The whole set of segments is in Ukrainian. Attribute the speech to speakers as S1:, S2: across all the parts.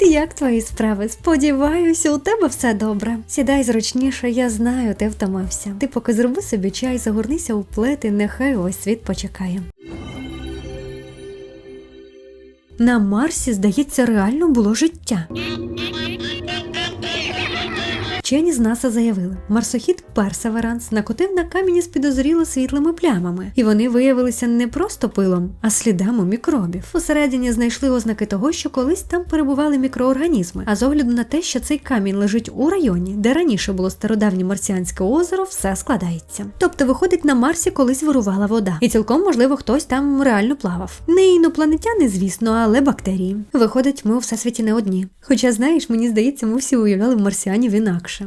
S1: Як твої справи? Сподіваюся, у тебе все добре. Сідай зручніше, я знаю, ти втомився. Ти поки зроби собі чай, загорнися у плети, нехай увесь світ почекає. На Марсі, здається, реально було життя. Вчені з НАСА заявили, марсохід Персеверанс накотив на камінь із підозріло світлими плямами, і вони виявилися не просто пилом, а слідами мікробів. Усередині знайшли ознаки того, що колись там перебували мікроорганізми. А з огляду на те, що цей камінь лежить у районі, де раніше було стародавнє марсіанське озеро, все складається. Тобто, виходить, на Марсі колись вирувала вода, і цілком можливо хтось там реально плавав. Не інопланетяни, звісно, але бактерії. Виходить, ми у всесвіті не одні. Хоча, знаєш, мені здається, ми всі уявляли марсіанів інакше.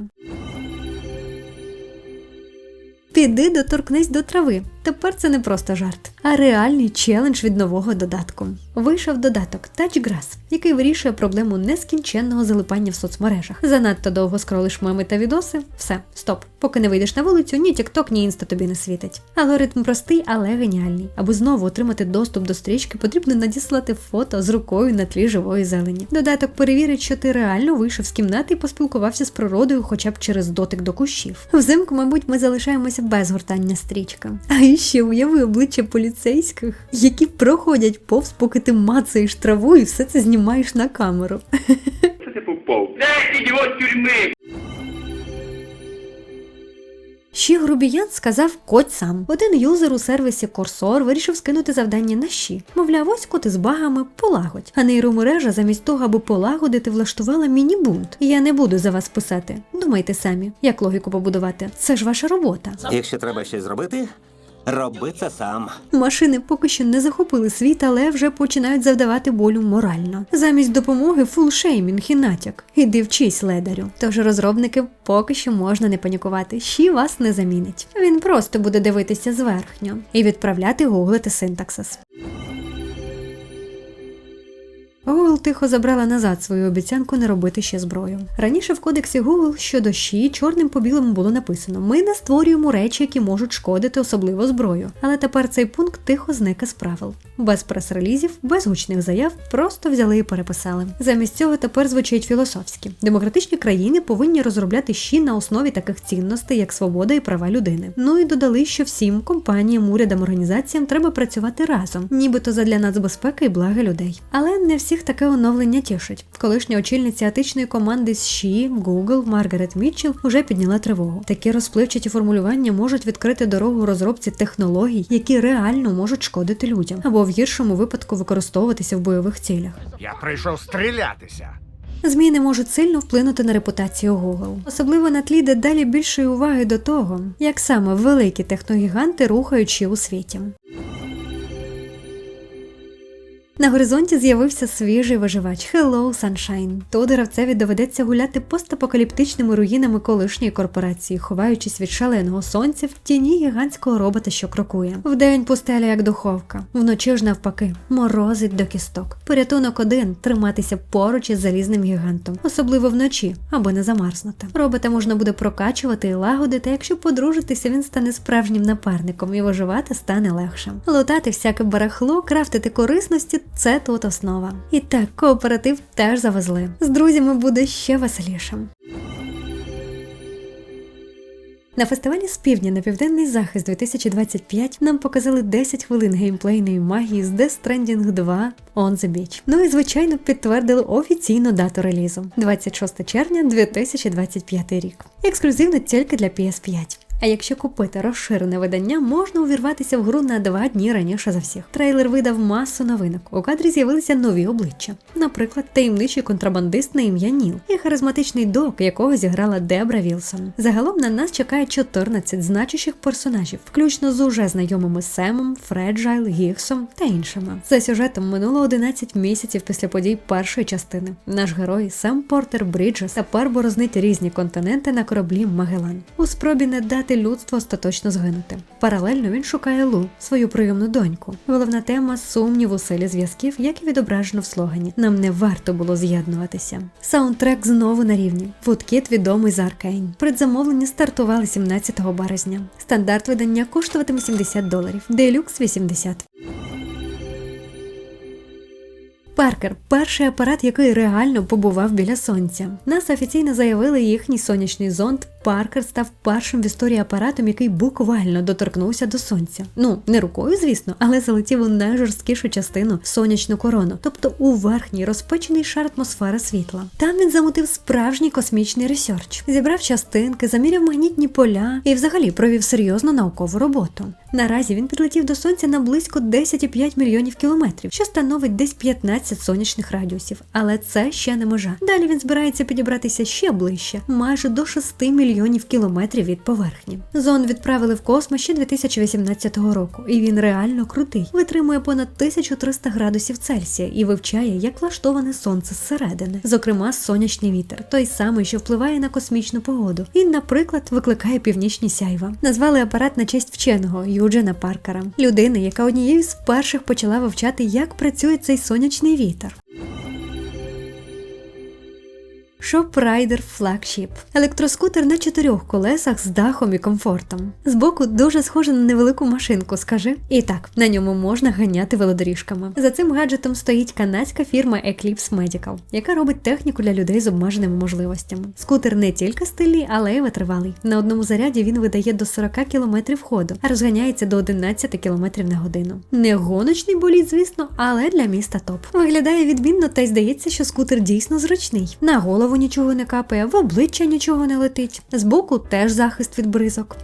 S1: Піди доторкнись до трави. Тепер це не просто жарт, а реальний челендж від нового додатку. Вийшов додаток TouchGrass, який вирішує проблему нескінченного залипання в соцмережах. Занадто довго скролиш меми та відоси. Все, стоп. Поки не вийдеш на вулицю, ні TikTok, ні Інста тобі не світить. Алгоритм простий, але геніальний. Аби знову отримати доступ до стрічки, потрібно надіслати фото з рукою на тлі живої зелені. Додаток перевірить, що ти реально вийшов з кімнати і поспілкувався з природою, хоча б через дотик до кущів. Взимку, мабуть, ми залишаємося без гортання стрічки. Ще уяви обличчя поліцейських, які проходять повз, поки ти мацаєш траву і все це знімаєш на камеру.
S2: Що ти попав? Його тюрми!
S1: Ще грубіян сказав кодь сам. Один юзер у сервісі Корсор вирішив скинути завдання на щі. Мовляв, ось коти з багами полагодь. А нейромережа замість того, аби полагодити, влаштувала міні-бунт. Я не буду за вас писати. Думайте самі, як логіку побудувати. Це ж ваша робота.
S3: Якщо треба щось зробити, роби це сам.
S1: Машини поки що не захопили світ, але вже починають завдавати болю морально. Замість допомоги фулшеймінг і натяк. Іди вчись ледарю. Тож розробники поки що можна не панікувати. Ші вас не замінить. Він просто буде дивитися зверхньо і відправляти гуглити синтаксис. Google тихо забрала назад свою обіцянку не робити ще зброю. Раніше в кодексі Google щодо щі чорним по білому було написано: ми не створюємо речі, які можуть шкодити, особливо зброю. Але тепер цей пункт тихо зник із правил. Без прес-релізів, без гучних заяв, просто взяли і переписали. Замість цього тепер звучить філософськи. Демократичні країни повинні розробляти щі на основі таких цінностей, як свобода і права людини. Ну і додали, що всім компаніям, урядам, організаціям треба працювати разом, нібито задля нацбезпеки і блага людей. Але не всіх таке оновлення тішить. Колишня очільниця етичної команди з ЩІ, Google, Маргарет Мітчелл уже підняла тривогу. Такі розпливчаті формулювання можуть відкрити дорогу розробці технологій, які реально можуть шкодити людям, або в гіршому випадку використовуватися в бойових цілях.
S4: Я прийшов стрілятися.
S1: Зміни можуть сильно вплинути на репутацію Google, особливо на тлі дедалі більшої уваги до того, як саме великі техногіганти рухаючи у світі. На горизонті з'явився свіжий виживач Hello Sunshine. Тут гравцеві доведеться гуляти постапокаліптичними руїнами колишньої корпорації, ховаючись від шаленого сонця в тіні гігантського робота, що крокує. Вдень пустеля як духовка, вночі ж навпаки, морозить до кісток. Порятунок один триматися поруч із залізним гігантом, особливо вночі, аби не замерзнути. Робота можна буде прокачувати і лагодити. Якщо подружитися, він стане справжнім напарником і виживати стане легше. Лутати всяке барахло, крафтити корисності це тут основа. І так, кооператив теж завезли. З друзями буде ще веселішим. На фестивалі з півдня на південний захист 2025 нам показали 10 хвилин геймплейної магії з Death Stranding 2 On the Beach. Ну і звичайно підтвердили офіційну дату релізу 26 червня 2025 рік. Ексклюзивно тільки для PS5. А якщо купити розширене видання, можна увірватися в гру на два дні раніше за всіх. Трейлер видав масу новинок. У кадрі з'явилися нові обличчя, наприклад, таємничий контрабандист на ім'я Ніл і харизматичний док, якого зіграла Дебра Вілсон. Загалом на нас чекає 14 значущих персонажів, включно з уже знайомими Семом, Фреджайл, Гіксом та іншими. За сюжетом минуло 11 місяців після подій першої частини. Наш герой Сем Портер Бріджес тепер борознить різні континенти на кораблі Магелан. У спробі не дати людству остаточно згинути. Паралельно він шукає Лу, свою прийомну доньку. Головна тема сумнів у силі зв'язків, як і відображено в слогані. Нам не варто було з'єднуватися. Саундтрек знову на рівні. Вудкіт відомий з Аркейн. Предзамовлення стартували 17 березня. Стандарт видання коштуватиме 70 доларів, делюкс 80. Паркер перший апарат, який реально побував біля сонця. НАСА офіційно заявили, їхній сонячний зонд Паркер став першим в історії апаратом, який буквально доторкнувся до сонця. Ну не рукою, звісно, але залетів у найжорсткішу частину сонячну корону, тобто у верхній розпечений шар атмосфери світла. Там він замутив справжній космічний ресерч, зібрав частинки, заміряв магнітні поля і взагалі провів серйозну наукову роботу. Наразі він підлетів до сонця на близько 10,5 мільйонів кілометрів, що становить десь 15 сонячних радіусів. Але це ще не межа. Далі він збирається підібратися ще ближче, майже до 6 мільйонів кілометрів від поверхні. Зонд відправили в космос ще 2018 року, і він реально крутий. Витримує понад 1300 градусів Цельсія і вивчає, як влаштоване сонце зсередини, зокрема сонячний вітер, той самий, що впливає на космічну погоду. І, наприклад, викликає північні сяйва. Назвали апарат на честь вченого Юджена Паркера, людини, яка однією з перших почала вивчати, як працює цей сонячний вітер. Shoprider Flagship – електроскутер на чотирьох колесах з дахом і комфортом. Збоку дуже схоже на невелику машинку, скажи. І так, на ньому можна ганяти велодоріжками. За цим гаджетом стоїть канадська фірма Eclipse Medical, яка робить техніку для людей з обмеженими можливостями. Скутер не тільки стильний, але й витривалий. На одному заряді він видає до 40 км ходу, а розганяється до 11 км на годину. Не гоночний болід, звісно, але для міста топ. Виглядає відмінно та й здається, що скутер дійсно зручний. На голову нічого не капає, в обличчя нічого не летить. Збоку теж захист від бризок.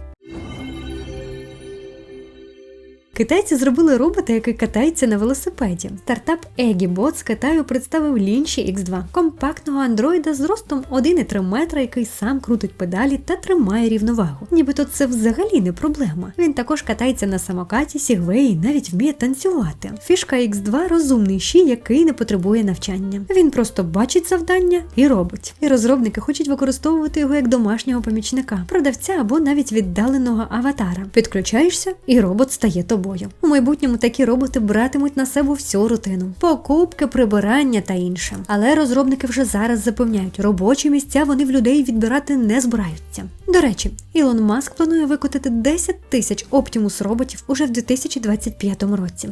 S1: Китайці зробили робота, який катається на велосипеді. Стартап EggyBot з Китаю представив Лінші X2 компактного андроїда з ростом 1,3 метра, який сам крутить педалі та тримає рівновагу. Нібито це взагалі не проблема. Він також катається на самокаті, сігвеї навіть вміє танцювати. Фішка X2 розумний щі, який не потребує навчання. Він просто бачить завдання і робить. І розробники хочуть використовувати його як домашнього помічника, продавця або навіть віддаленого аватара. Підключаєшся, і робот стає тобою. У майбутньому такі роботи братимуть на себе всю рутину: покупки, прибирання та інше. Але розробники вже зараз запевняють, робочі місця вони в людей відбирати не збираються. До речі, Ілон Маск планує викотити 10 тисяч оптимус роботів уже в 2025 році.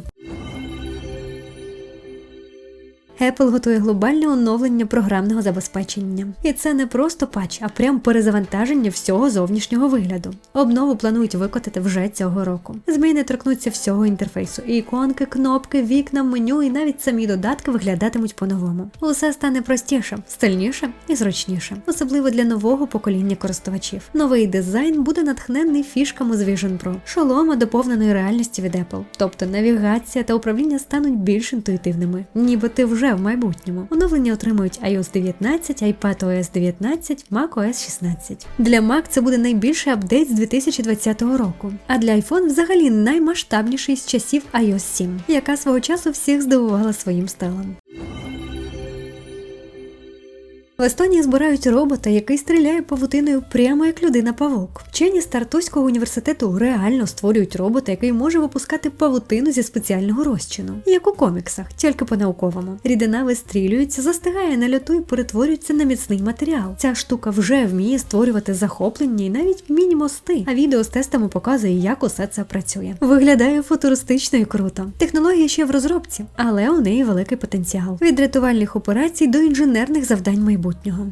S1: Apple готує глобальне оновлення програмного забезпечення. І це не просто патч, а прям перезавантаження всього зовнішнього вигляду. Обнову планують викотити вже цього року. Зміни торкнуться всього інтерфейсу. І іконки, кнопки, вікна, меню і навіть самі додатки виглядатимуть по-новому. Усе стане простіше, стильніше і зручніше, особливо для нового покоління користувачів. Новий дизайн буде натхнений фішками з Vision Pro, шолома доповненої реальності від Apple. Тобто навігація та управління стануть більш інтуїтивними, ніби ти вже в майбутньому. Оновлення отримують iOS 19, iPadOS 19, macOS 16. Для Mac це буде найбільший апдейт з 2020 року, а для iPhone взагалі наймасштабніший з часів iOS 7, яка свого часу всіх здивувала своїм стилем. В Естонії збирають робота, який стріляє павутиною прямо як людина-павук. Вчені з Тартуського університету реально створюють робота, який може випускати павутину зі спеціального розчину, як у коміксах, тільки по-науковому. Рідина вистрілюється, застигає на льоту і перетворюється на міцний матеріал. Ця штука вже вміє створювати захоплення і навіть міні-мости. А відео з тестами показує, як усе це працює. Виглядає футуристично і круто. Технологія ще в розробці, але у неї великий потенціал від рятувальних операцій до інженерних завдань майбутнього майбутнього.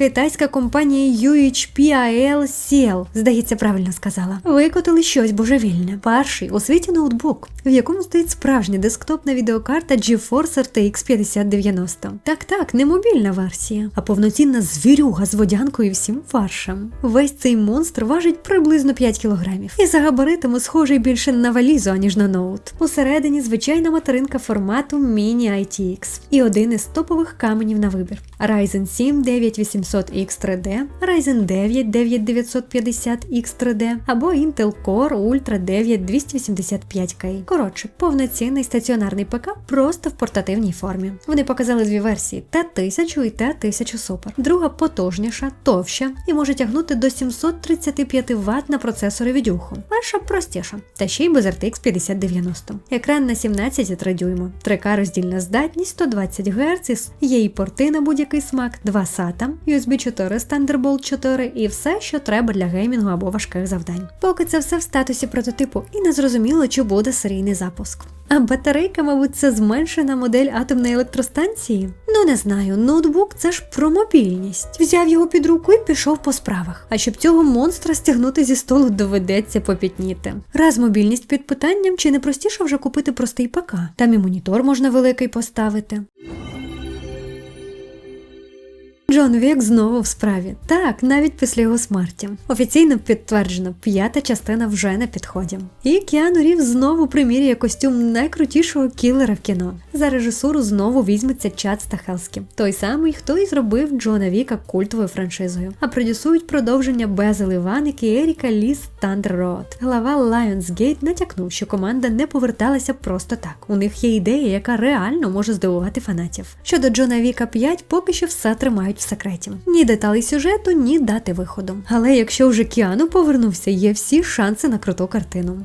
S1: Китайська компанія UHPIL Ciel, здається, правильно сказала, викотили щось божевільне. Перший у світі ноутбук, в якому стоїть справжня десктопна відеокарта GeForce RTX 5090. Так, так, не мобільна версія, а повноцінна звірюга з водянкою і всім фаршем. Весь цей монстр важить приблизно 5 кілограмів і за габаритами схожий більше на валізу, аніж на ноут. Усередині звичайна материнка формату Mini ITX і один із топових каменів на вибір: Ryzen 7 9800 X3D, Ryzen 9 9950 X3D або Intel Core Ultra 9 285K. Коротше, повноцінний стаціонарний ПК просто в портативній формі. Вони показали дві версії: Т1000 і Т1000 Super. Друга потужніша, товща і може тягнути до 735 Вт на процесори відюху. Перша простіша, та ще й без RTX 5090. Екран на 17,3 дюйма, 3К роздільна здатність 120 Гц, є і порти на будь-який смак, 2 SATA, USB 4 з Thunderbolt 4 і все, що треба для геймінгу або важких завдань. Поки це все в статусі прототипу, і не зрозуміло, чи буде серійний запуск. А батарейка, мабуть, це зменшена модель атомної електростанції? Ну не знаю, ноутбук це ж про мобільність. Взяв його під руку і пішов по справах. А щоб цього монстра стягнути зі столу, доведеться попітніти. Раз мобільність під питанням, чи не простіше вже купити простий ПК? Там і монітор можна великий поставити. Джон Вік знову в справі. Так, навіть після його смерті. Офіційно підтверджено, п'ята частина вже на підході. І Кіану Рів знову примірює костюм найкрутішого кілера в кіно. За режисуру знову візьметься Чад Стахелський, той самий, хто і зробив Джона Віка культовою франшизою. А продюсують продовження Безел Іваник і Еріка Ліс Road. Глава Lionsgate натякнув, що команда не поверталася просто так. У них є ідея, яка реально може здивувати фанатів. Щодо Джона Віка 5, поки що все тримають в секреті. Ні деталей сюжету, ні дати виходу. Але якщо вже Кіану повернувся, є всі шанси на круту картину.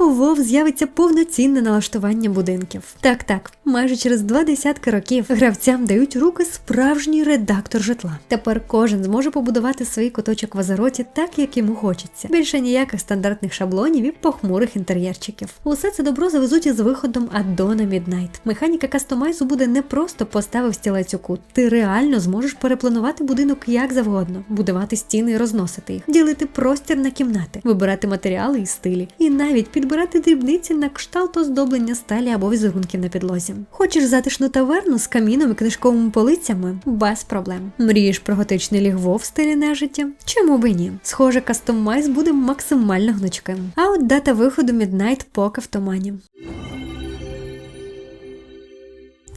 S1: У WoW з'явиться повноцінне налаштування будинків. Так, так, майже через два десятки років гравцям дають руки справжній редактор житла. Тепер кожен зможе побудувати свій куточок в Азероті так, як йому хочеться. Більше ніяких стандартних шаблонів і похмурих інтер'єрчиків. Усе це добро завезуть із виходом аддона Midnight. Механіка кастомайзу буде не просто поставив стілець у кут. Ти реально зможеш перепланувати будинок як завгодно, будувати стіни і розносити їх, ділити простір на кімнати, вибирати матеріали і стилі, і навіть підбирати дрібниці на кшталт оздоблення сталі або візерунків на підлозі. Хочеш затишну таверну з каміном і книжковими полицями? Без проблем. Мрієш про готичний лігво в стилі нежиття? Чому би ні? Схоже, кастомайз буде максимально гнучким. А от дата виходу Midnight поки в тумані.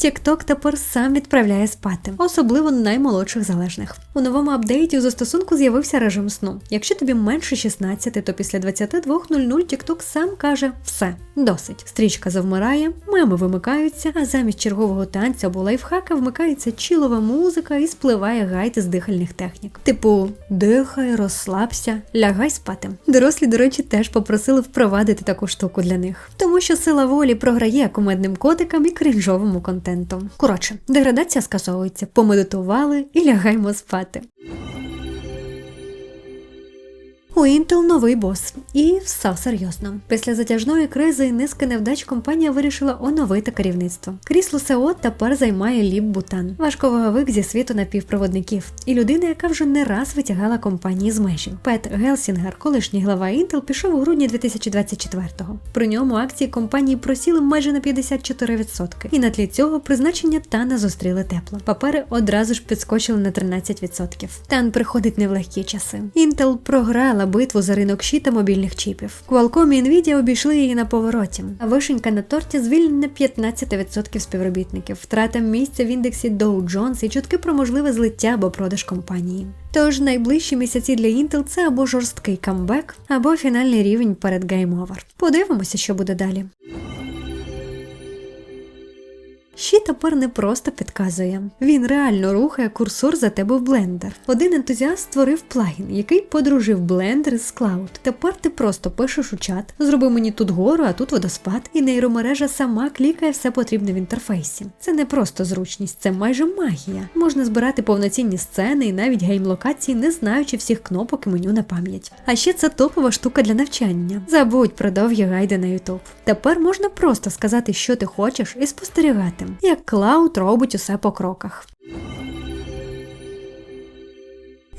S1: TikTok тепер сам відправляє спати, особливо наймолодших залежних. У новому апдейті у застосунку з'явився режим сну. Якщо тобі менше 16, то після 22.00 TikTok сам каже все, досить. Стрічка завмирає, меми вимикаються, а замість чергового танцю або лайфхака вмикається чілова музика і спливає гайд з дихальних технік. Типу дихай, розслабся, лягай спати. Дорослі, до речі, теж попросили впровадити таку штуку для них, тому що сила волі програє кумедним котикам і кринжовому контенту. Коротше, деградація скасовується, помедитували і лягаємо спати. У Intel новий бос, і все серйозно. Після затяжної кризи і низки невдач компанія вирішила оновити керівництво. Крісло СЕО тепер займає Ліп Бутан, важковаговик зі світу напівпроводників, і людина, яка вже не раз витягала компанії з межі. Пет Гелсінгер, колишній глава Intel, пішов у грудні 2024-го. При ньому акції компанії просіли майже на 54%. І на тлі цього призначення Тана зустріли тепло. Папери одразу ж підскочили на 13%. Тан приходить не в легкі часи. Intel програла битву за ринок щі та мобільних чіпів. Qualcomm і Nvidia обійшли її на повороті. А вишенька на торті звільнення 15% співробітників, втрата місця в індексі Dow Jones і чутки про можливе злиття або продаж компанії. Тож найближчі місяці для Intel це або жорсткий камбек, або фінальний рівень перед Game Over. Подивимося, що буде далі. Щі тепер не просто підказує. Він реально рухає курсор за тебе в блендер. Один ентузіаст створив плагін, який подружив блендер з Cloud. Тепер ти просто пишеш у чат, зроби мені тут гору, а тут водоспад, і нейромережа сама клікає все потрібне в інтерфейсі. Це не просто зручність, це майже магія. Можна збирати повноцінні сцени і навіть гейм-локації, не знаючи всіх кнопок і меню на пам'ять. А ще це топова штука для навчання. Забудь про довгі гайди на YouTube. Тепер можна просто сказати, що ти хочеш, і спостерігати, як Клауд робить усе по кроках.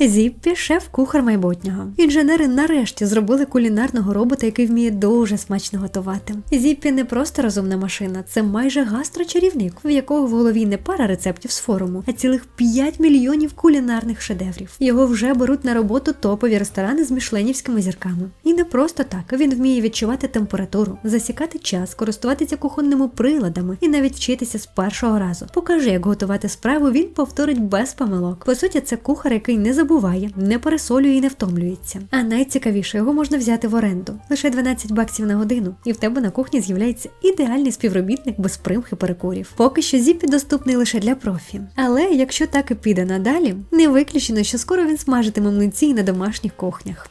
S1: Зіппі шеф-кухар майбутнього. Інженери нарешті зробили кулінарного робота, який вміє дуже смачно готувати. Зіппі не просто розумна машина, це майже гастрочарівник, в якого в голові не пара рецептів з форуму, а цілих 5 мільйонів кулінарних шедеврів. Його вже беруть на роботу топові ресторани з мішленівськими зірками. І не просто так. Він вміє відчувати температуру, засікати час, користуватися кухонними приладами і навіть вчитися з першого разу. Покажи, як готувати справу, він повторить без помилок. По суті, це кухар, який не забуває, не пересолює і не втомлюється. А найцікавіше його можна взяти в оренду лише 12 баксів на годину, і в тебе на кухні з'являється ідеальний співробітник без примхи перекурів. Поки що зіпі доступний лише для профі. Але якщо так і піде надалі, не виключено, що скоро він смажитиме млинці і на домашніх кухнях.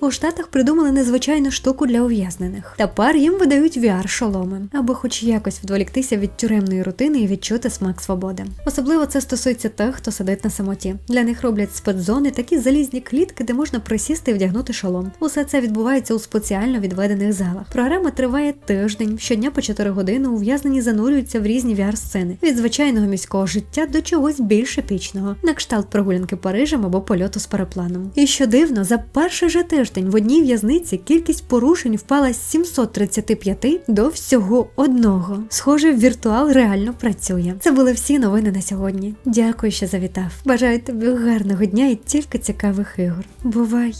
S1: У Штатах придумали незвичайну штуку для ув'язнених. Тепер їм видають VR-шоломи, аби хоч якось відволіктися від тюремної рутини і відчути смак свободи. Особливо це стосується тих, хто сидить на самоті. Для них роблять спецзони, такі залізні клітки, де можна присісти і вдягнути шолом. Усе це відбувається у спеціально відведених залах. Програма триває тиждень. Щодня по 4 години ув'язнені занурюються в різні VR-сцени від звичайного міського життя до чогось більш епічного, на кшталт прогулянки Парижем або польоту з парапланом. І що дивно, за перший же тиждень в одній в'язниці кількість порушень впала з 735 до всього одного. Схоже, віртуал реально працює. Це були всі новини на сьогодні. Дякую, що завітав. Бажаю тобі гарного дня і тільки цікавих ігор. Бувай!